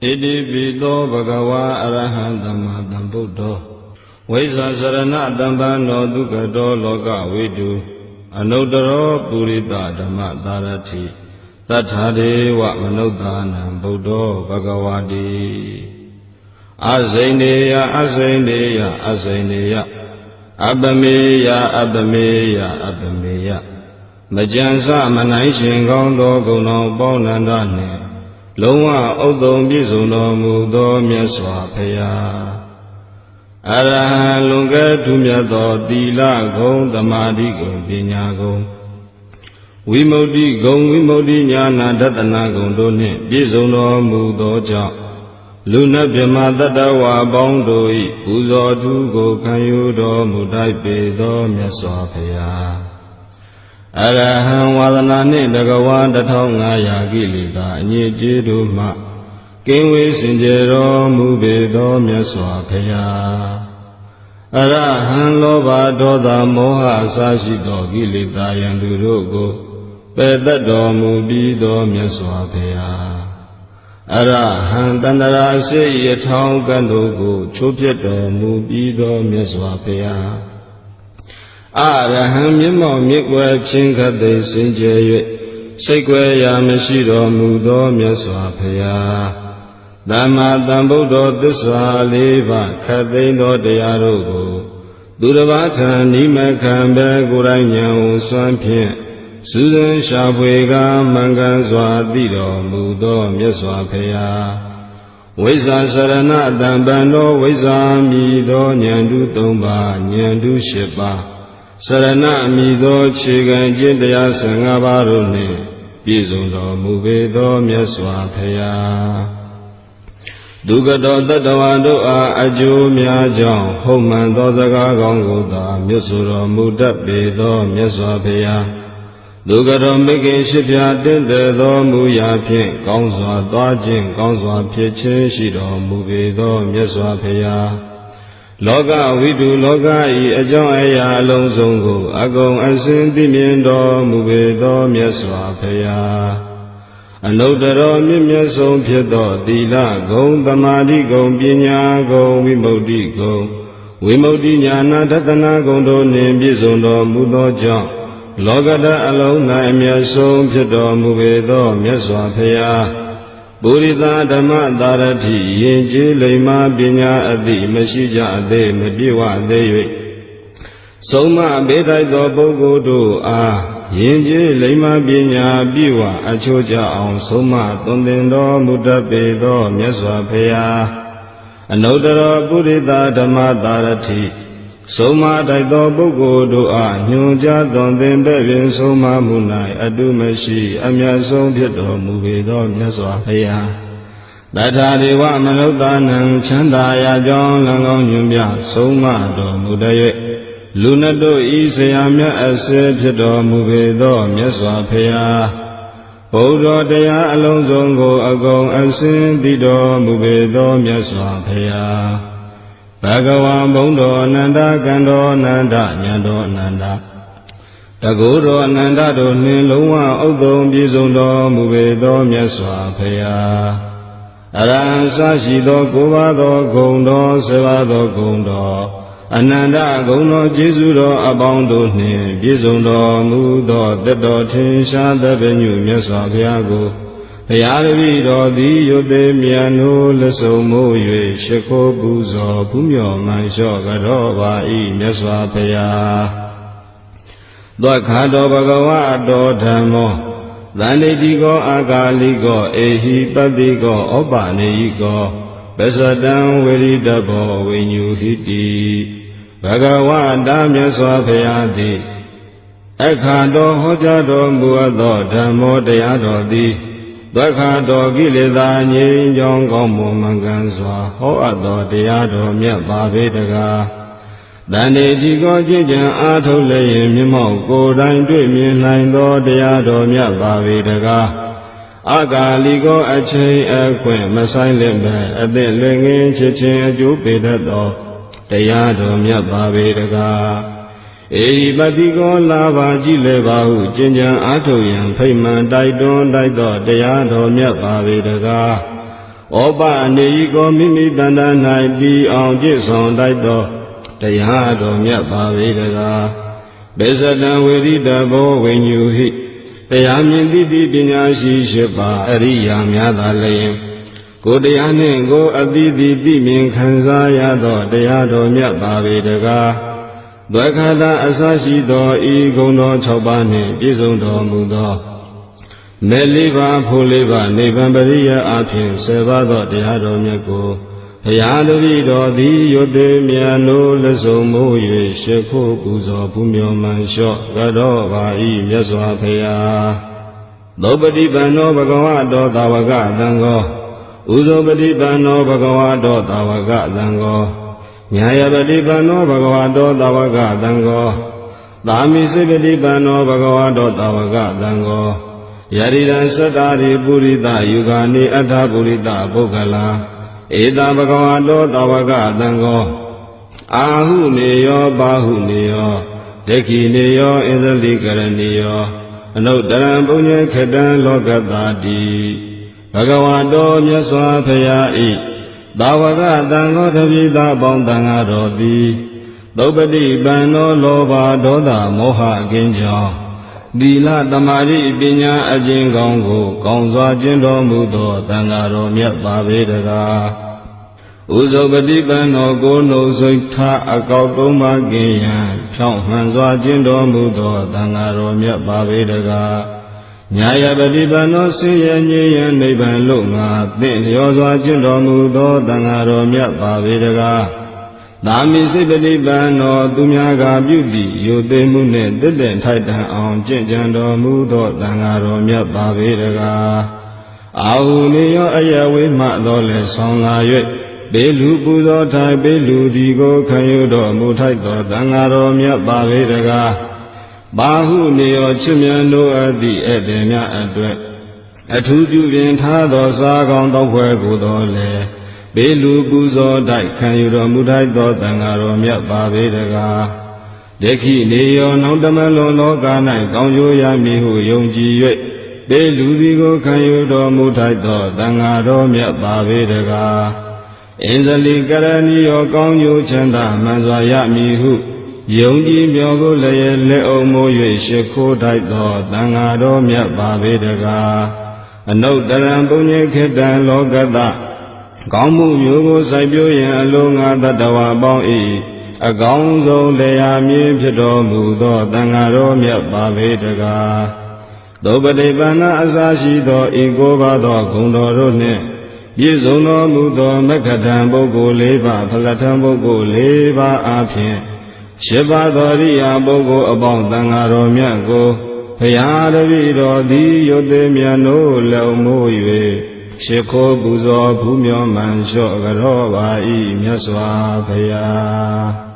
ဣတိပိသောဘဂဝါအရဟံသမ္မာသမ္ဗုဒ္ဓောဝိဇ္ဇာစရဏတမ္ပန္နောဒုက္ခတောလောကဝိတုအနုတ္တရောပုရိသဓမ္မသာရတိတထာဒေဝမနုဿာနံဗုဒ္ဓောဘဂဝါတိအစိန်နေယအစိန်နေယအစိန်နေယအပမေယအပမေယအပမေယမကြံစမနိုင်ရှင်ကောင်းသောဂုဏတော်ပေါင်းနန္ဒနှင့် လုံးဝဥဒ္ဒုံပြည့်စုံတော်မူသောမြတ်စွာဘုရားအရဟံလွန်ကဲ့ထူးမြတ်သောသီလဂုံသမာဓိဂုံပညာဂုံဝိမု ക്തി ဂုံဝိမု ക്തി ညာနာတတနာဂုံတို့နှင့်ပြည့်စုံတော်မူသောကြောင့်လူနတ်မြမတတ္တဝါပေါင်းတို့၏ပူဇော်ထူးကိုခံယူတော်မူတိုက်ပေသောမြတ်စွာဘုရား အရဟံဝါဒနာနှင့်တကဝါ1500ကိလေသာအညစ်အကြေးတို့မှကင်းဝေးစင်ကြယ်တော်မူပေသောမြတ်စွာဘုရားအရဟံလောဘဒေါသမောဟအစရှိသောကိလေသာယံသူတို့ကိုပယ်တတ်တော်မူပြီးသောမြတ်စွာဘုရားအရဟံတန္တရာရှိရထောင်းကံတို့ကိုချိုးပြတ်တော်မူပြီးသောမြတ်စွာဘုရား အရဟံမျက်မှောက်မြစ်ွယ်ချင်းခတ်သိစင်ကြယ်၍စိတ်ွယ်ရာမရှိတော်မူသောမြတ်စွာဘုရားသမ္မာသမ္ဗုဒ္ဓသစ္စာလေးပါးခတ်သိမ်းသောတရားတို့ကိုသူတစ်ပါးထံနိမခံပဲကိုယ်တိုင်ဉာဏ်ကိုစွမ်းဖြင့်စူးစမ်းရှာဖွေကမှန်ကန်စွာသိတော်မူသောမြတ်စွာဘုရားဝိဇ္ဇာစရဏတံပံသောဝိဇ္ဇာမည်သောဉာဏ်တု၃ပါးဉာဏ်တု၈ပါး စရဏအမည်သောခြေကံကျင့်တရား၁၅ပါးတို့နှင့်ပြည့်စုံတော်မူပေသောမြတ်စွာဘုရားဒုက္ကတောတတ္တဝါတို့အားအကျိုးများကြောင့်ဟုတ်မှန်သောစကားကောင်းကိုသာမြတ်စွာတော်မူတတ်ပေသောမြတ်စွာဘုရားဒုက္ကတော်မိခင်ရှိပြတင့်တယ်သောမူရာဖြင့်ကောင်းစွာသွားခြင်းကောင်းစွာဖြစ်ခြင်းရှိတော်မူပေသောမြတ်စွာဘုရား လောကဝိတုလောကဤအကြောင်းအရာအလုံးစုံကို အကုန်အစင်သိမြင်တော်မူပေသောမြတ်စွာဘုရားအနုတ္တရောမြင့်မြတ်ဆုံးဖြစ်သောသီလဂုံသမာဓိဂုံပညာဂုံဝိမု ക്തി ဂုံဝိမု ക്തി ညာနာတတနာဂုံတို့နှင့်ပြည့်စုံတော်မူသောကြောင့်လောကဓာတ်အလုံး၌အမျက်ဆုံးဖြစ်တော်မူပေသောမြတ်စွာဘုရား ပုရိသဓမ္မသာရတိယင်ကျေးလိမ္မာပညာအသည့်မရှိကြသေးမပြေဝသေး၍ဆုံးမဘေးတိုက်သောပုဂ္ဂိုလ်တို့အားယင်ကျေးလိမ္မာပညာပြည့်ဝအချိုးကြအောင်ဆုံးမသွန်သင်တော်မူတတ်ပေသောမြတ်စွာဘုရားအနုတ္တရပုရိသဓမ္မသာရတိ ဆုံးမတိုက်သောပုဂ္ဂိုလ်တို့အားညွန်ကြားသွန်သင်တဲ့ပင်ဆုံးမမှု၌အတုမရှိအမျက်ဆုံးဖြစ်တော်မူပေသောမြတ်စွာဘုရားတထာဒေဝမနုဿာနံချမ်းသာရာကြောင်းလံကောင်းညွန်ပြဆုံးမတော်မူတဲ့၍လူနတ်တို့ဤဆရာမြတ်အစေဖြစ်တော်မူပေသောမြတ်စွာဘုရားဘုရားတရားအလုံးစုံကိုအကုန်အစင်သိတော်မူပေသောမြတ်စွာဘုရား ဘဂဝံဘုံတော်အနန္တကံတော်အနန္တဉာဏ်တော်အနန္တတကုတော်အနန္တတို့နှင့်လုံးဝဥဒ္ဒုံပြည့်စုံတော်မူပေသောမြတ်စွာဘုရားအရဟံစရှိသောကိုးပါးသောဂုံတော်ဆယ်ပါးသောဂုံတော်အနန္တဂုံတော်ကျေးဇူးတော်အပေါင်းတို့နှင့်ပြည့်စုံတော်မူသောတတတော်ထင်ရှားသဗ္ဗညုမြတ်စွာဘုရားကို ဘုရားတပည့်တော်သည်ယုတ်သေးမြန်နိုးလက်ဆုံမိုး၍ရှ िख ိုးပူဇော်ဘုမြော်မှန်လျှော့ကြောပါ၏မြတ်စွာဘုရားသောခါတော်ဘဂဝါတော်ဓမ္မောသန္တိတိကောအာဂါလိကောအေဟိပတ္တိကောဩပနေယိကောပစ္စတံဝေရိတဘောဝိညူဟိတိဘဂဝါတာမြတ်စွာဘုရားသည်အခါတော်ဟောကြားတော်မူသောဓမ္မောတရားတော်သည် ဒုက္ခတော်ကိလေသာငြိမ်းချောင်းကောင်းမွန်မှန်ကန်စွာဟောအပ်သောတရားတော်မြတ်ပါပေတကားတန်တေဒီကောကြည်ကြံအားထုတ်လျင်မြမောက်ကိုယ်တိုင်တွေ့မြင်နိုင်သောတရားတော်မြတ်ပါပေတကားအကာလီကောအချိန်အခွင့်မဆိုင်လင့်ပဲအသက်လွင်ငင်းချစ်ချင်းအကျိုးပေတတ်သောတရားတော်မြတ်ပါပေတကား အေဟိပတိကောလာပါကြည်လေပါဟုကျင်ကြံအားထုတ်ရန်ဖိမှန်တိုက်တွန်းတိုက်သောတရားတော်မြတ်ပါပေတကားဩပအနေဤကိုမိမိတန်တ၌ပြီးအောင်ကြည်ဆောင်တိုက်သောတရားတော်မြတ်ပါပေတကားဘေဇတံဝေရိတဘောဝိညူဟိတရားမြင်သိသည့်ပညာရှိရှိပါအရိယာများသာလျင်ကိုယ်တရားနှင့်ကိုယ်အတိတိသိမြင်ခံစားရသောတရားတော်မြတ်ပါပေတကား ဒွေခတာအစရှိသောဤဂုဏ်တော်၆ပါးနှင့်ပြည့်စုံတော်မူသောမေလေးပါးဖို့လေးပါးနိဗ္ဗာန်ပရိယအဖြစ်ဆယ်ပါးသောတရားတော်မြတ်ကိုဘုရားတပည့်တော်သည်ယုတ်တေမြတ်နိုးလက်စုံမိုး၍ရှ िख ိုးပူဇော်ပူမြော်မှန်လျှော့ကြတော်ပါ၏မြတ်စွာဘုရားသောပတိပန္နောဘဂဝတောသာဝကသံဃောဥဇောပတိပန္နောဘဂဝတောသာဝကသံဃော ညာယပတိပန္နောဘဂဝတောသာဝကသံဃောသာမိစိပတိပန္နောဘဂဝတောသာဝကသံဃောယရိရံသတ္တာရိပုရိသယူဂာနိအတ္ထပုရိသပုဂ္ဂလာဧတဘဂဝတောသာဝကသံဃောအာဟုနေယောပါဟုနေယောဒက္ခိနေယောအစ္စလိကရဏီယောအနုတ္တရံပုညေခတံလောကတာတိဘဂဝတောမြတ်စွာဘုရားဤ သာဝကသံဃောတပိသပေါင်းတန်ဃာတော်သည်သုပတိပန္နောလောဘဒေါသမောဟအကင်းကြောင့်ဒီလတမာရိပညာအကျဉ်ကောင်းကို ကောင်းစွာကျင့်တော်မူသောတန်ဃာတော်မြတ်ပါပေတကားဥဇောပတိပန္နောကိုနှုတ်စိတ်ထအကောက်သုံးပါးကင်းရန်ဖြောင့်မှန်စွာကျင့်တော်မူသောတန်ဃာတော်မြတ်ပါပေတကား ညာယပတိပန္နောဆင်းရဲငြိမ်းရန်နိဗ္ဗာန်လို့ငါသင့်လျောစွာကျင့်တော်မူသောတန်ဃာတော်မြတ်ပါပေတကားသာမိစိပတိပန္နောသူများကပြုသည့်ယုသိမှုနှင့်တစ်တဲ့ထိုက်တန်အောင်ကျင့်ကြံတော်မူသောတန်ဃာတော်မြတ်ပါပေတကားအာဟုနေယောအယဝေမှသောလဲဆောင်လာ၍ဘေလူပူဇော်ထိုင်ဘေလူဒီကိုခံယူတော်မူထိုက်သောတန်ဃာတော်မြတ်ပါပေတကား ဘာဟုနေယောချစ်မြတ်တို့အသည့်ဧည့်သည်များအတွက်အထူးပြုပြင်ထားသောစားကောင်းသောဖွဲ့ကိုတော်လေဘေလူပူဇော်တိုက်ခံယူတော်မူထိုက်သောတန်ဃာတော်မြတ်ပါပေတကားဒိဋ္ဌိနေယောနောင်တမလွန်လောက၌ကောင်းကျိုးရမည်ဟုယုံကြည်၍ဘေလူဒီကိုခံယူတော်မူထိုက်သောတန်ဃာတော်မြတ်ပါပေတကားအင်ဇလိကရဏီယောကောင်းကျိုးချမ်းသာမှန်စွာရမည်ဟု ယုံကြည်မြော်ကိုလည်းလက်အုံမိုး၍ရှ िख ိုးထိုက်သောတန်ဃာတော်မြတ်ပါပေတကားအနုတ္တရံပုညေခေတံလောကတကောင်းမှုမျိုးကိုစိုက်ပျိုးရင်အလုံးငါတတဝပေါင်း၏အကောင်းဆုံးလေယာမြင့်ဖြစ်တော်မူသောတန်ဃာတော်မြတ်ပါပေတကားသောပတိပန္နအစာရှိသောဤကိုပါသောဂုဏ်တော်တို့နှင့်ပြည့်စုံတော်မူသောမက္ခထံပုဂ္ဂိုလ်၄ပါးဖလထံပုဂ္ဂိုလ်၄ပါးအားဖြင့် ရှစ်ပါးသောရိယာပုဂ္ဂိုလ်အပေါင်းတန်ဃာတော်မြတ်ကိုဖရာတပည့်တော်သည်ယုတ်သေးမြတ်နိုးလုံမိုး၍ရှ िख ိုးပူဇော်ဘူးမြောမှန်လျှော့ကြောပါ၏မြတ်စွာဘုရား